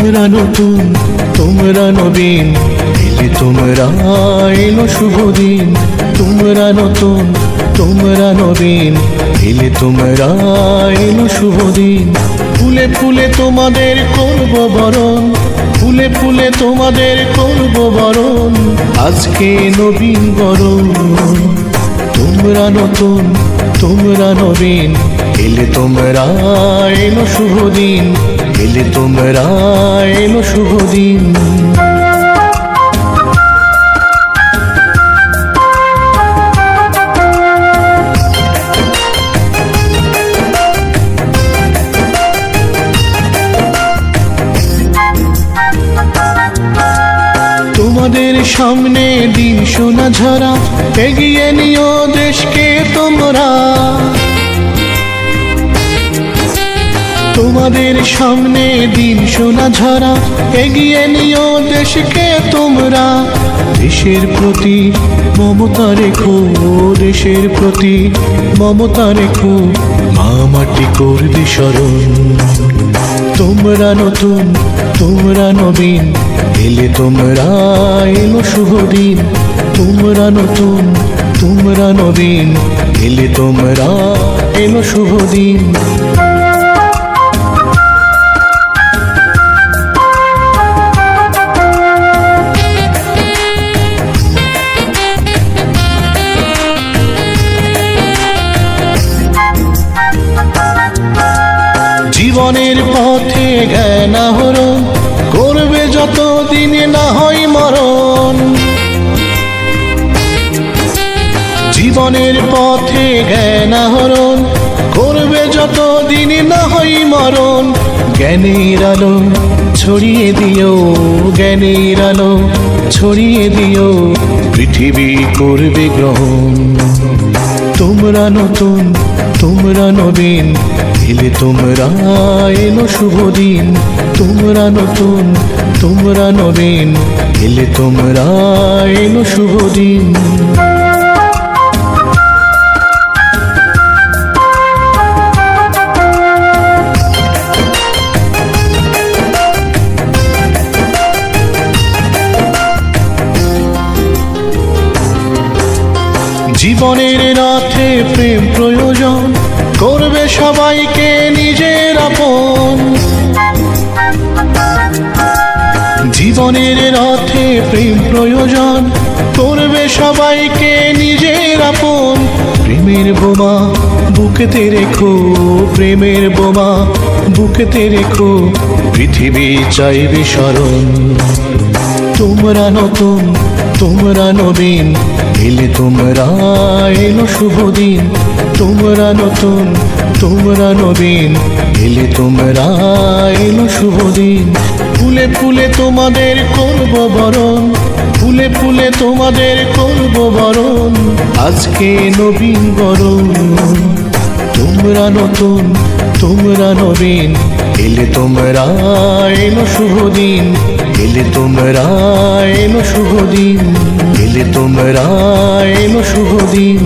তোমরা নতুন, তোমরা নবীন এলে তোমরা এলো শুভ দিন। তোমরা নতুন, তোমরা নবীন এলে তোমরা এলো শুভ দিন। ফুলে ফুলে তোমাদের করব বরণ, ফুলে ফুলে তোমাদের করব বরণ। আজকে নবীন বরণ। তোমরা নতুন, তোমরা নবীন এলে তোমরা এলো শুভ দিন। এলে তোমরা এলো শুভ দিন। তোমাদের সামনে দিন সোনা ঝরা এগিয়ে নিও দেশকে তোমরা। তোমাদের সামনে দিন সোনা ঝরা। এগিয়ে নিও দেশকে তোমরা। দেশের প্রতি মমতা রেখো, দেশের প্রতি মমতা রেখো। মা মাটি করবে স্মরণ। তোমরা নতুন, তোমরা নবীন। এলে তোমরা এলো শুভ দিন তোমরা নতুন, তোমরা নবীন। এলে তোমরা এলো শুভ জীবনের পথে জ্ঞান আহরণ করবে যত দিনে না হয় মরণ। জীবনের পথে জ্ঞান আহরণ করবে যত দিনে না হয় মরণ। জ্ঞানের আলো ছড়িয়ে দিও, জ্ঞানের আলো ছড়িয়ে দিও, পৃথিবী করবে গ্রহণ। তোমরা নতুন তোমরা নবীন এলে তোমরা এলো শুভ দিন। তোমরা নতুন, তোমরা নবীন এলে তোমরা এলো শুভ দিন। জীবনের রথে প্রেম প্রয়োজন করবে সবাইকে নিজের আপন। জীবনের রথে প্রেম প্রয়োজন করবে সবাইকে নিজের আপন। প্রেমের বোমা, বুকেতে রেখো প্রেমের বোমা, বুকেতে রেখো পৃথিবী চাইবে স্মরণ। তোমরা নতুন, তোমরা নবীন এলে তোমরা এলো শুভ দিন। তোমরা নতুন, তোমরা নবীন। এলে তোমরা এলো শুভ দিন। ফুলে ফুলে তোমাদের করব বরণ। ফুলে ফুলে তোমাদের করব বরণ। আজকে নবীন বরণ। তোমরা নতুন, তোমরা নবীন। এলে তোমরা এলো শুভ দিন। এলে তোমরা এলো শুভ দিন। এলে তোমরা এলো শুভ দিন